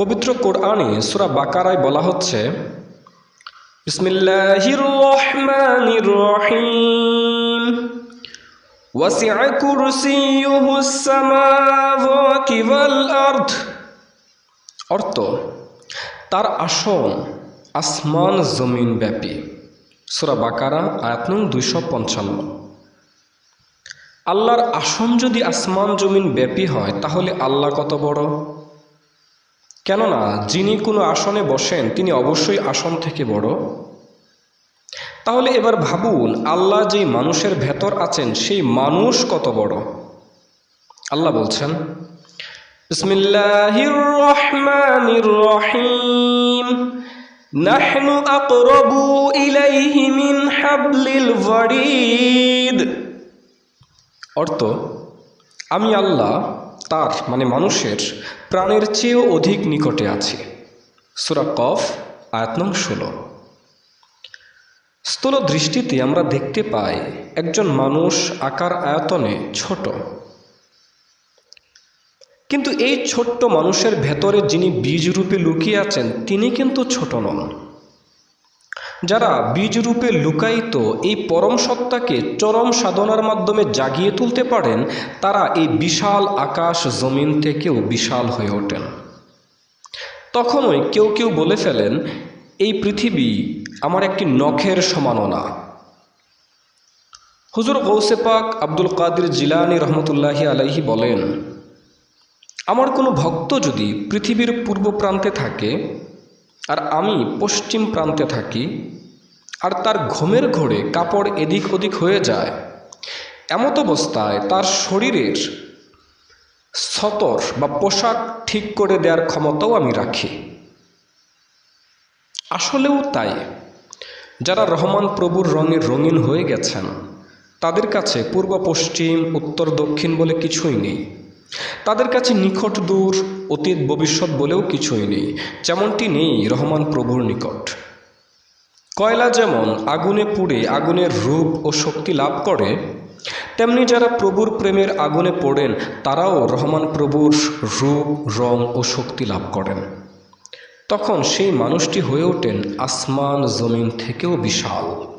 পবিত্র কোরআনে সুরা বাকারায় বলা হচ্ছে, বিসমিল্লাহির রহিম। কুরসিয়ুহুস সামাওয়াতি ওয়াল অর্থ, তার আসন আসমান জমিন ব্যাপী। সুরা বাকারা, আয়াত নং দুইশো পঞ্চান্ন। আল্লাহর আসন যদি আসমান জমিন ব্যাপী হয়, তাহলে আল্লাহ কত বড়? কেননা যিনি কোনো আসনে বসেন, তিনি অবশ্যই আসন থেকে বড়। তাহলে এবার ভাবুন, আল্লাহ যেই মানুষের ভেতর আছেন, সেই মানুষ কত বড়? আল্লাহ বলছেন রহিম। ইলাইহি ওয়ারিদ। অর্থ, আমি আল্লাহ তার মানে মানুষের, প্রাণের চেয়েও অধিক নিকটে আছে। সুরা কফ, আয়াত নং ষোলো। স্থূল দৃষ্টিতে আমরা দেখতে পাই একজন মানুষ আকার আয়তনে ছোট। কিন্তু এই ছোট্ট মানুষের ভেতরে যিনি বীজরূপে লুকিয়ে আছেন, তিনি কিন্তু ছোট নন। যারা বীজরূপে লুকায়িত এই পরম সত্তাকে চরম সাধনার মাধ্যমে জাগিয়ে তুলতে পারেন, তারা এই বিশাল আকাশ জমিন থেকেও বিশাল হয়ে ওঠেন। তখনই কেউ কেউ বলে ফেলেন, এই পৃথিবী আমার একটি নখের সমানও না হুজুর গৌসে পাক আব্দুল কাদির জিলানি রহমতুল্লাহি আলাইহি বলেন, আমার কোনো ভক্ত যদি পৃথিবীর পূর্ব প্রান্তে থাকে আর আমি পশ্চিম প্রান্তে থাকি, আর তার ঘুমের ঘোরে কাপড় এদিক ওদিক হয়ে যায়। এমত অবস্থায় তার শরীরের সতর বা পোশাক ঠিক করে দেওয়ার ক্ষমতাও আমি রাখি। আসলেও তাই, যারা রহমান প্রভুর রঙে রঙিন হয়ে গেছেন, তাদের কাছে পূর্ব পশ্চিম, উত্তর দক্ষিণ বলে কিছুই নেই। তাদের কাছে নিকট দূর অতীত ভবিষ্যৎ বলেও কিছুই নেই, যেমনটি নেই রহমান প্রভুর নিকট। কয়লা যেমন আগুনে পুড়ে আগুনের রূপ ও শক্তি লাভ করে, তেমনি যারা প্রভুর প্রেমের আগুনে পড়েন, তারাও রহমান প্রভুর রূপ, রং ও শক্তি লাভ করেন। তখন সেই মানুষটি হয়ে ওঠেন আসমান জমিন থেকেও বিশাল।